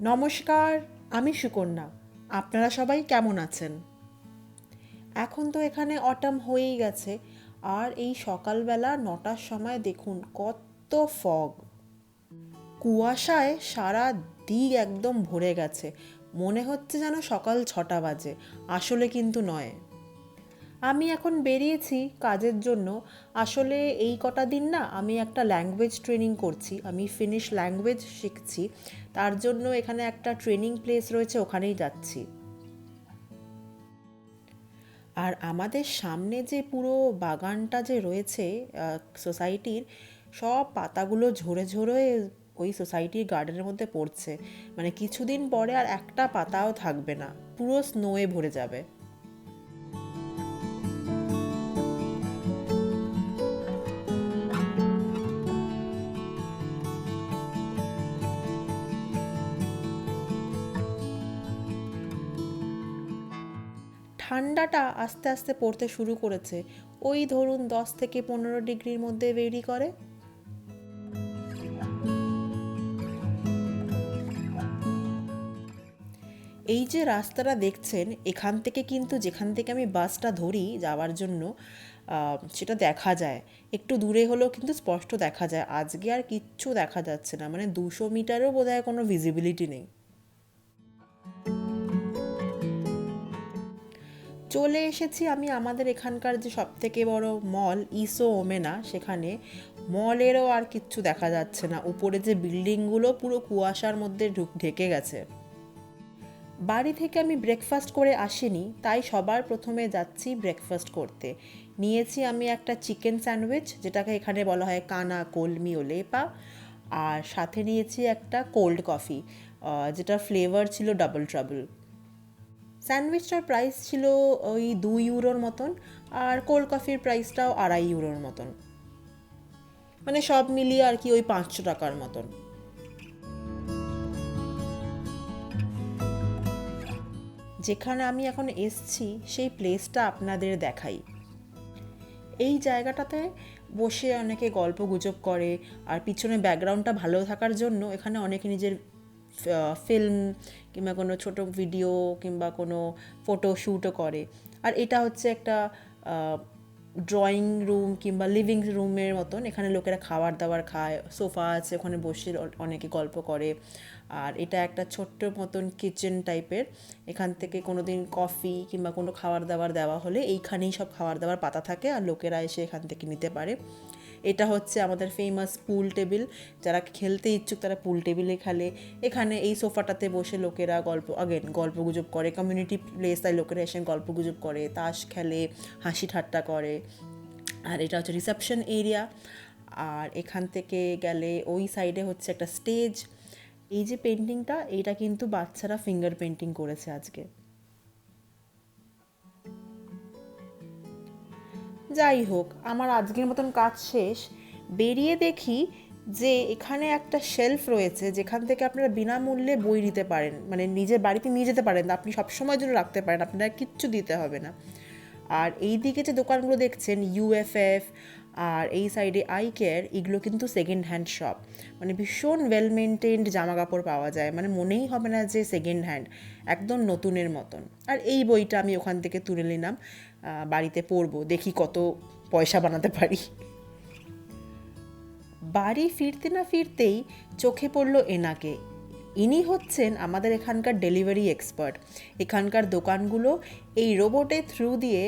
নমস্কার, আমি সুকন্যা। আপনারা সবাই কেমন আছেন? এখন তো এখানে অটাম হয়েই গেছে, আর এই সকালবেলা নটার সময় দেখুন কত ফগ কুয়াশায় সারা দিক একদম ভরে গেছে। মনে হচ্ছে যেন সকাল ছটা বাজে, আসলে কিন্তু নয়। আমি এখন বেরিয়েছি কাজের জন্য। আসলে এই কটা দিন না আমি একটা ল্যাঙ্গুয়েজ ট্রেনিং করছি। আমি ফিনিশ ল্যাঙ্গুয়েজ শিখছি। তার জন্য এখানে একটা ট্রেনিং প্লেস রয়েছে, ওখানেই যাচ্ছি। আর আমাদের সামনে যে পুরো বাগানটা যে রয়েছে সোসাইটির সব পাতাগুলো ঝরে ঝরে ওই সোসাইটির গার্ডেনের মধ্যে পড়ছে। মানে কিছুদিন পরে আর একটা পাতাও থাকবে না। পুরো স্নোয়ে ভরে যাবে। ঠান্ডাটা আস্তে আস্তে পড়তে শুরু করেছে। ওই ধরুন দশ থেকে পনেরো ডিগ্রির মধ্যে ভেরি করে। এই যে রাস্তাটা দেখছেন, এখান থেকে কিন্তু যেখান থেকে আমি বাসটা ধরি যাওয়ার জন্য সেটা দেখা যায়। একটু দূরে হলেও কিন্তু স্পষ্ট দেখা যায়। আজকে আর কিচ্ছু দেখা যাচ্ছে না। মানে দুশো মিটারও বোধহয় কোনো ভিজিবিলিটি নেই। চলে এসেছি আমি আমাদের এখানকার যে সব থেকে বড় মল ইসো ওমেনা সেখানে। মলেরও আর কিচ্ছু দেখা যাচ্ছে না। উপরে যে বিল্ডিংগুলো পুরো কুয়াশার মধ্যে ঢুক ঢেকে গেছে। বাড়ি থেকে আমি ব্রেকফাস্ট করে আসিনি, তাই সবার প্রথমে যাচ্ছি ব্রেকফাস্ট করতে। নিয়েছি আমি একটা চিকেন স্যান্ডউইচ যেটাকে এখানে বলা হয় কানা কলমি ও লেপা। আর সাথে নিয়েছি একটা কোল্ড কফি যেটা ফ্লেভার ছিল ডাবল ট্রাবল স্যান্ডউইচটার প্রাইস ছিল ওই দুই ইউরোর মতন, আর কোল্ড কফির প্রাইসটাও আড়াই ইউরোর মতন। মানে সব মিলিয়ে আর কি ওই পাঁচশো টাকার মতন। যেখানে আমি এখন এসছি, সেই প্লেসটা আপনাদের দেখাই। এই জায়গাটাতে বসে অনেকে গল্প গুজব করে, আর পিছনে ব্যাকগ্রাউন্ডটা ভালো থাকার জন্য এখানে অনেকে নিজের ফিল্ম কিংবা কোনো ছোট ভিডিও কিংবা কোনো ফটো শ্যুটও করে। আর এটা হচ্ছে একটা ড্রয়িং রুম কিংবা লিভিং রুমের মতন। এখানে লোকেরা খাবার দাবার খায় সোফা আছে, ওখানে বসে অনেকে গল্প করে। আর এটা একটা ছোট্ট মতন কিচেন টাইপের এখান থেকে কোনো দিন কফি কিংবা কোনো খাবার দাবার দেওয়া হলে এইখানেই সব খাবার দাবার পাতা থাকে আর লোকেরা এসে এখান থেকে নিতে পারে। এটা হচ্ছে আমাদের ফেমাস পুল টেবিল যারা খেলতে ইচ্ছুক তারা পুল টেবিলে খেলে। এখানে এই সোফাটাতে বসে লোকেরা গল্প আগেন গল্প গুজব করে। কমিউনিটি প্লেস তাই লোকেরা এসে গল্প গুজব করে, তাস খেলে, হাসি ঠাট্টা করে। আর এটা হচ্ছে রিসেপশন এরিয়া আর এখান থেকে গেলে ওই সাইডে হচ্ছে একটা স্টেজ এই যে পেন্টিংটা এইটা কিন্তু বাচ্চারা ফিঙ্গার পেন্টিং করেছে আজকে। যাই হোক, আমার আজকের মতন কাজ শেষ। বেরিয়ে দেখি যে এখানে একটা শেলফ রয়েছে, যেখান থেকে আপনারা বিনামূল্যে বই নিতে পারেন মানে নিজের বাড়িতে নিয়ে যেতে পারেন, আপনি সবসময় জন্য রাখতে পারেন আপনারা কিচ্ছু দিতে হবে না। আর এই দিকে যে দোকানগুলো দেখছেন ইউএফএফ আর এই সাইডে আই কেয়ার এগুলো কিন্তু সেকেন্ড হ্যান্ড শপ মানে ভীষণ ওয়েল মেনটেন্ড জামা কাপড় পাওয়া যায়। মানে মনেই হবে না যে সেকেন্ড হ্যান্ড একদম নতুনের মতন। আর এই বইটা আমি ওখান থেকে তুলে নিলাম বাড়িতে পড়ব দেখি কত পয়সা বানাতে পারি। বাড়ি ফিরতে না ফিরতেই চোখে পড়ল এনাকে। ইনি হচ্ছেন আমাদের এখানকার ডেলিভারি এক্সপার্ট। এখানকার দোকানগুলো এই রোবটের থ্রু দিয়ে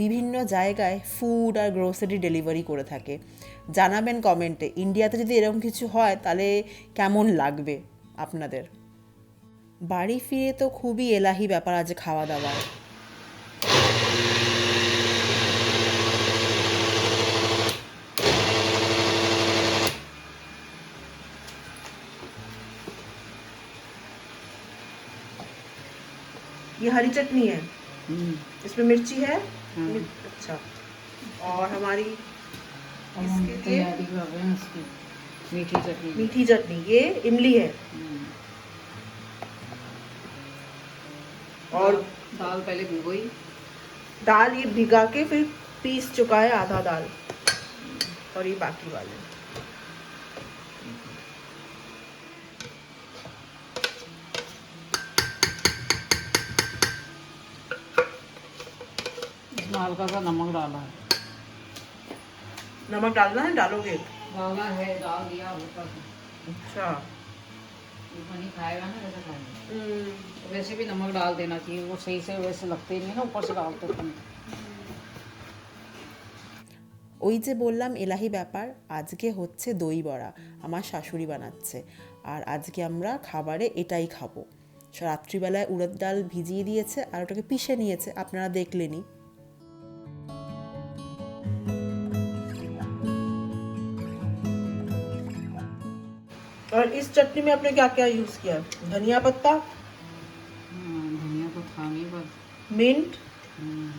বিভিন্ন জায়গায় ফুড আর গ্রোসারি ডেলিভারি করে থাকে। জানাবেন কমেন্টে, ইন্ডিয়াতে যদি এরকম কিছু হয়, তাহলে কেমন লাগবে আপনাদের? বাড়ি ফিরে তো খুবই এলাহি ব্যাপার আছে খাওয়া দাওয়ার। ये हरी चटनी है। इसमें मिर्ची है। मिर्च- अच्छा। और हमारी इसके लिए हैं उसकी मीठी चटनी। मीठी चटनी। ये इमली है। हम्म। और दाल पहले भिगोई दाल ये भिगा के फिर पीस चुका है आधा दाल। और ये बाकी वाले। हल्का सा नमक डाला है नमक डालना है डालोगे डाला है डाल दिया हल्का सा अच्छा ये नहीं खाएगा ना वैसे खाएगा तो वैसे भी नमक डाल देना चाहिए वो सही से वैसे लगते ही नहीं ना ऊपर से डालते तुम ওই যে বললাম এলাহি ব্যাপার আজকে হচ্ছে দই বড়া আমার শাশুড়ি বানাচ্ছে আর আজকে আমরা খাবারে এটাই খাবো রাত্রিবেলায় উড়দ ডাল ভিজিয়ে দিয়েছে আর ওটাকে পিষে নিয়েছে আপনারা দেখলেনই और इस चटनी में आपने क्या क्या यूज किया धनिया पत्ता हाँ, धनिया तो था नहीं बस मिंट हम्म,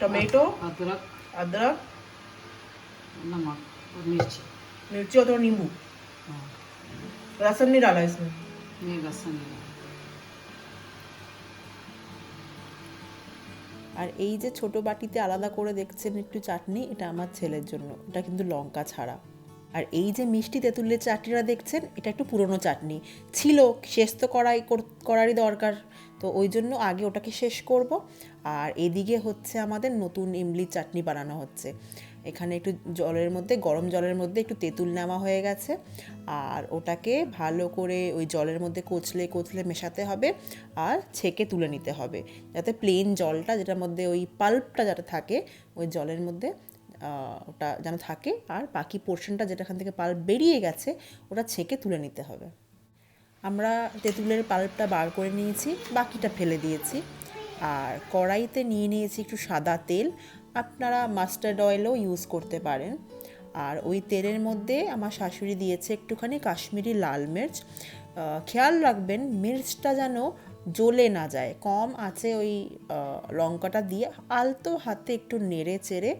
टमेटो अदरक अदरक नमक और मिर्ची मिर्ची और थोड़ा नींबू हाँ, लहसुन नहीं डाला इसमें नहीं लहसुन नहीं डाला। আর এই যে ছোট বাটিতে আলাদা করে দেখছেন একটু চাটনি এটা আমার ছেলের জন্য এটা কিন্তু লঙ্কা ছাড়া আর এই যে মিষ্টি তেঁতুলের চাটনিটা দেখছেন, এটা একটু পুরনো চাটনি। ছিল শেষ তো করাই কর- করারই দরকার। তো ওই জন্য আগে ওটাকে শেষ করব। আর এদিকে হচ্ছে আমাদের নতুন ইমলির চাটনি বানানো হচ্ছে। এখানে একটু জলের মধ্যে, গরম জলের মধ্যে একটু তেঁতুল নেওয়া হয়ে গেছে। আর ওটাকে ভালো করে ওই জলের মধ্যে কচলে কচলে মেশাতে হবে। আর ছেঁকে তুলে নিতে হবে। যাতে প্লেন জলটা, যেটার মধ্যে ওই পাল্পটা যেটা থাকে, ওই জলের মধ্যে ওটা যেন থাকে। আর বাকি পোর্শনটা যেটা এখান থেকে পাল্প বেরিয়ে গেছে, ওটা ছেঁকে তুলে নিতে হবে। আমরা তেঁতুলের পাল্পটা বার করে নিয়েছি, বাকিটা ফেলে দিয়েছি। আর কড়াইতে নিয়ে নিয়েছি একটু সাদা তেল। আপনারা মাস্টার্ড অয়েলও ইউজ করতে পারেন। আর ওই তেলের মধ্যে আমার শাশুড়ি দিয়েছে একটুখানি কাশ্মীরি লাল মির্চ। খেয়াল রাখবেন, মির্চটা যেন জ্বলে না যায়। কম আছে ওই লঙ্কাটা দিয়ে আলতো হাতে একটু নেড়ে চেড়ে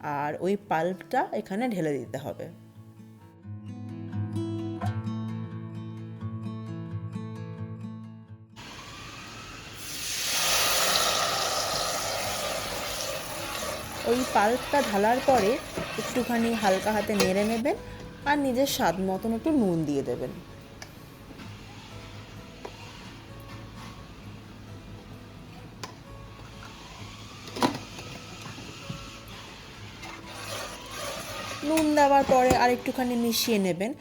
আর ওই পাল্পটা এখানে ঢেলে দিতে হবে। ওই পাল্পটা ঢালার পরে একটুখানি হালকা হাতে নেড়ে নেবেন আর নিজের স্বাদ মতন একটু নুন দিয়ে দেবেন। নুন দেওয়ার পরে আর একটুখানি মিশিয়ে নেবেন।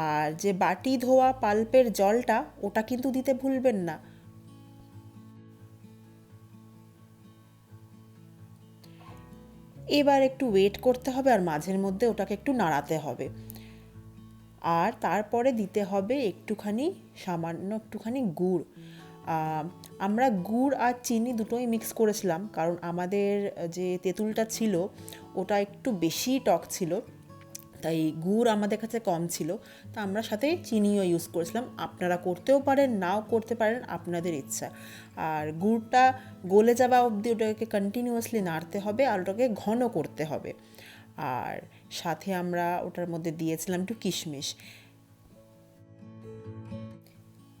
আর যে বাটি ধোয়া পাল্পের জলটা, ওটা কিন্তু দিতে ভুলবেন না। এবার একটু ওয়েট করতে হবে আর মাঝের মধ্যে ওটাকে একটু নাড়াতে হবে। আর তারপরে দিতে হবে একটুখানি সামান্য একটুখানি গুড়। আমরা গুড় আর চিনি দুটোই মিক্স করেছিলাম, কারণ আমাদের যে তেঁতুলটা ছিল, ওটা একটু বেশি টক ছিল, তাই গুড় আমাদের কাছে কম ছিল। তা আমরা সাথে চিনিও ইউজ করেছিলাম। আপনারা করতেও পারেন, নাও করতে পারেন, আপনাদের ইচ্ছা। আর গুড়টা গলে যাওয়া অবধি ওটাকে কন্টিনিউয়াসলি নাড়তে হবে আর ওটাকে ঘন করতে হবে। আর সাথে আমরা ওটার মধ্যে দিয়েছিলাম একটু কিশমিশ।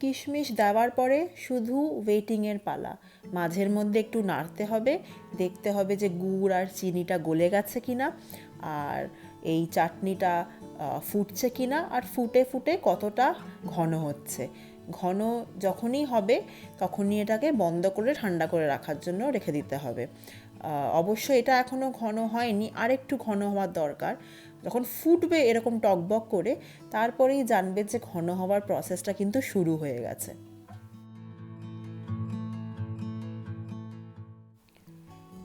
কিশমিশ দেওয়ার পরে শুধু ওয়েটিংয়ের পালা। মাঝের মধ্যে একটু নাড়তে হবে, দেখতে হবে যে গুড় আর চিনিটা গলে গেছে কিনা, আর এই চাটনিটা ফুটছে কিনা, আর ফুটে ফুটে কতটা ঘন হচ্ছে। ঘন যখনই হবে, তখনই এটাকে বন্ধ করে ঠান্ডা করে রাখার জন্য রেখে দিতে হবে। অবশ্য এটা এখনও ঘন হয়নি আর একটু ঘন হওয়ার দরকার। যখন ফুটবে এরকম টকবক করে, তারপরেই জানবে যে ঘন হওয়ার প্রসেসটা কিন্তু শুরু হয়ে গেছে।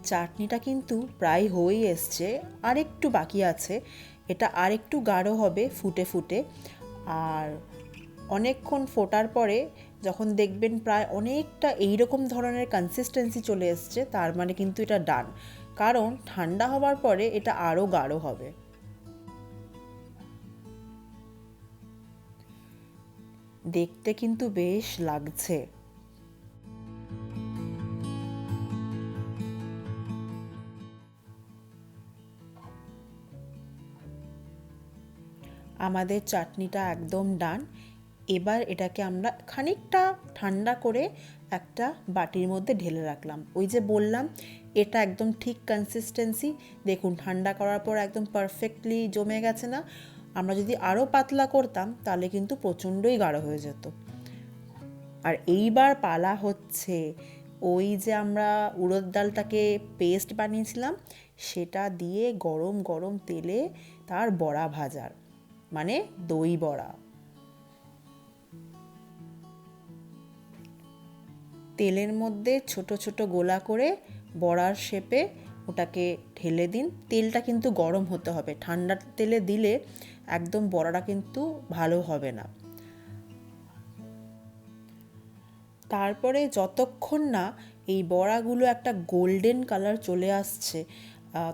চাটনিটা কিন্তু প্রায় হয়েই এসছে আর একটু বাকি আছে। এটা আর একটু গাঢ় হবে ফুটে ফুটে। আর অনেকক্ষণ ফোটার পরে যখন দেখবেন প্রায় অনেকটা এইরকম ধরনের কনসিস্টেন্সি চলে এসছে, তার মানে কিন্তু এটা ডান কারণ ঠান্ডা হওয়ার পরে এটা আরও গাঢ় হবে। দেখতে কিন্তু বেশ লাগছে। আমাদের চাটনিটা একদম ডান। এবার এটাকে আমরা খানিকটা ঠান্ডা করে একটা বাটির মধ্যে ঢেলে রাখলাম। ওই যে বললাম, এটা একদম ঠিক কনসিস্টেন্সি দেখুন, ঠান্ডা করার পর একদম পারফেক্টলি জমে গেছে না? আমরা যদি আরও পাতলা করতাম, তাহলে কিন্তু প্রচণ্ডই গাঢ় হয়ে যেত। আর এইবার পালা হচ্ছে, ওই যে আমরা উড়দ ডালটাকে পেস্ট বানিয়েছিলাম, সেটা দিয়ে গরম গরম তেলে তার বড়া ভাজার মানে দই বড়া। তেলের মধ্যে ছোট ছোট গোলা করে বড়ার শেপে ওটাকে ঢেলে দিন। তেলটা কিন্তু গরম হতে হবে। ঠান্ডা তেলে দিলে একদম বড়াটা কিন্তু ভালো হবে না। তারপরে যতক্ষণ না এই বড়াগুলো একটা গোল্ডেন কালার চলে আসছে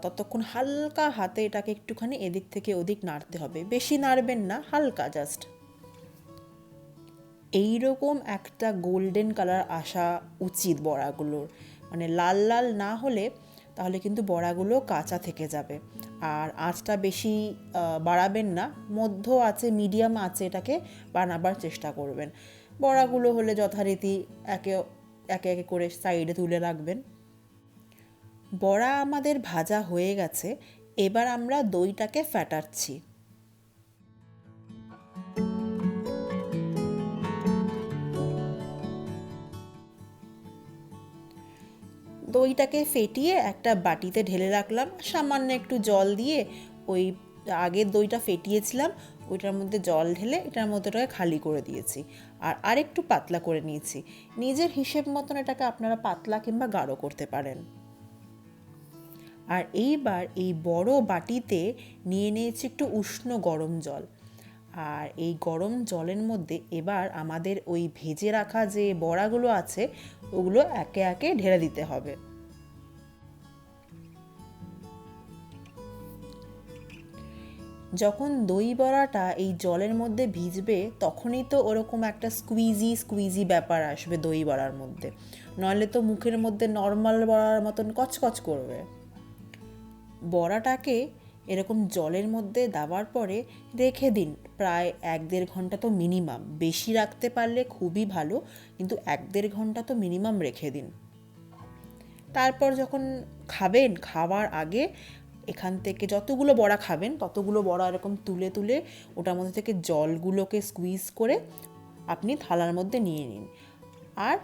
ততক্ষণ হালকা হাতে এটাকে একটুখানি এদিক থেকে ওদিক নাড়তে হবে। বেশি নাড়বেন না, হালকা জাস্ট এইরকম একটা গোল্ডেন কালার আসা উচিত বড়াগুলোর। মানে লাল লাল না হলে তাহলে কিন্তু বড়াগুলো কাঁচা থেকে যাবে। আর আঁচটা বেশি বাড়াবেন না। মধ্য আছে, মিডিয়াম আছে এটাকে বানাবার চেষ্টা করবেন। বড়াগুলো হলে যথারীতি একে একে একে করে সাইডে তুলে রাখবেন। বড়া আমাদের ভাজা হয়ে গেছে। এবার আমরা দইটাকে ফ্যাটাচ্ছি। দইটাকে ফেটিয়ে একটা বাটিতে ঢেলে রাখলাম। সামান্য একটু জল দিয়ে ওই আগের দইটা ফেটিয়েছিলাম, ওইটার মধ্যে জল ঢেলে এটার মধ্যে ওটাকে খালি করে দিয়েছি। আর আরেকটু পাতলা করে নিয়েছি। নিজের হিসেব মতন এটাকে আপনারা পাতলা কিংবা গাঢ় করতে পারেন। আর এইবার এই বড় বাটিতে নিয়ে নিয়েছি একটু উষ্ণ গরম জল। আর এই গরম জলের মধ্যে এবার আমাদের ওই ভেজে রাখা যে বড়াগুলো আছে, ওগুলো একে একে ঢেলে দিতে হবে। যখন দই বড়াটা এই জলের মধ্যে ভিজবে, তখনই তো ওরকম একটা স্কুইজি স্কুইজি ব্যাপার আসবে দই বড়ার মধ্যে। নইলে তো মুখের মধ্যে নর্মাল বড়ার মতন কচকচ করবে। বড়াটাকে এরকম জলের মধ্যে দেওয়ার পরে রেখে দিন। প্রায় এক দেড় ঘণ্টা তো মিনিমাম বেশি রাখতে পারলে খুবই ভালো, কিন্তু এক দেড় ঘণ্টা তো মিনিমাম রেখে দিন। তারপর যখন খাবেন, খাওয়ার আগে এখান থেকে যতগুলো বড়া খাবেন, ততগুলো বড়া এরকম তুলে তুলে ওটার মধ্যে থেকে জলগুলোকে স্কুইজ করে আপনি থালার মধ্যে নিয়ে নিন। আর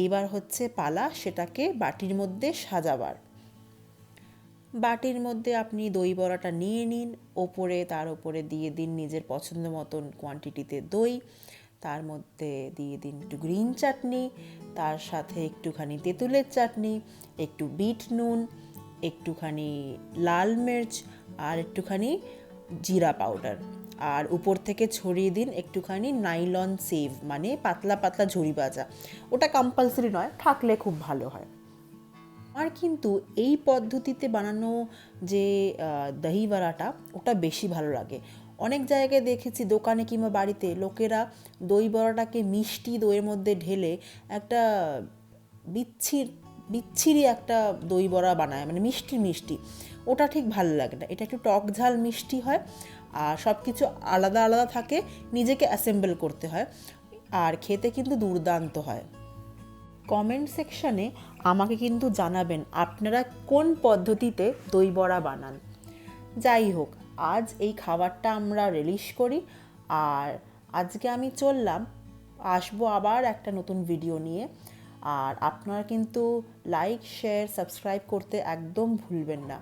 এইবার হচ্ছে পালা, সেটাকে বাটির মধ্যে সাজাবার। বাটির মধ্যে আপনি দই বড়াটা নিয়ে নিন, ওপরে তার ওপরে দিয়ে দিন নিজের পছন্দ মতন কোয়ান্টিটিতে দই, তার মধ্যে দিয়ে দিন একটু গ্রিন চাটনি তার সাথে একটুখানি তেঁতুলের চাটনি একটু বিট নুন একটুখানি লাল মির্চ আর একটুখানি জিরা পাউডার। আর উপর থেকে ছড়িয়ে দিন একটুখানি নাইলন সেভ মানে পাতলা পাতলা ঝুড়ি ভাজা। ওটা কম্পালসারি নয়, থাকলে খুব ভালো হয়। আমার কিন্তু এই পদ্ধতিতে বানানো যে দহি বড়াটা, ওটা বেশি ভালো লাগে। অনেক জায়গায় দেখেছি, দোকানে কিংবা বাড়িতে লোকেরা দই বড়াটাকে মিষ্টি দইয়ের মধ্যে ঢেলে একটা বিচ্ছির বিচ্ছিরি একটা দই বড়া বানায় মানে মিষ্টি মিষ্টি। ওটা ঠিক ভালো লাগে না। এটা একটু টক ঝাল মিষ্টি হয় আর সব কিছু আলাদা আলাদা থাকে, নিজেকে অ্যাসেম্বল করতে হয় আর খেতে কিন্তু দুর্দান্ত হয়। কমেন্ট সেকশানে আমাকে কিন্তু জানাবেন, আপনারা কোন পদ্ধতিতে দই বড়া বানান? যাই হোক, আজ এই খাবারটা আমরা রিলিশ করি আর আজকে আমি চললাম, আসব আবার একটা নতুন ভিডিও নিয়ে। আর আপনারা কিন্তু লাইক শেয়ার সাবস্ক্রাইব করতে একদম ভুলবেন না।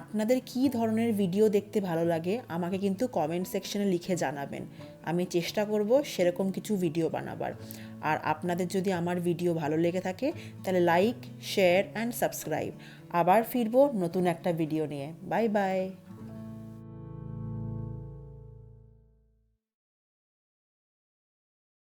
আপনাদের কী ধরনের ভিডিও দেখতে ভালো লাগে, আমাকে কিন্তু কমেন্ট সেকশনে লিখে জানাবেন। আমি চেষ্টা করব সেরকম কিছু ভিডিও বানাবার। আর আপনাদের যদি আমার ভিডিও ভালো লেগে থাকে, তাহলে লাইক শেয়ার অ্যান্ড সাবস্ক্রাইব আবার ফিরবো নতুন একটা ভিডিও নিয়ে। Bye bye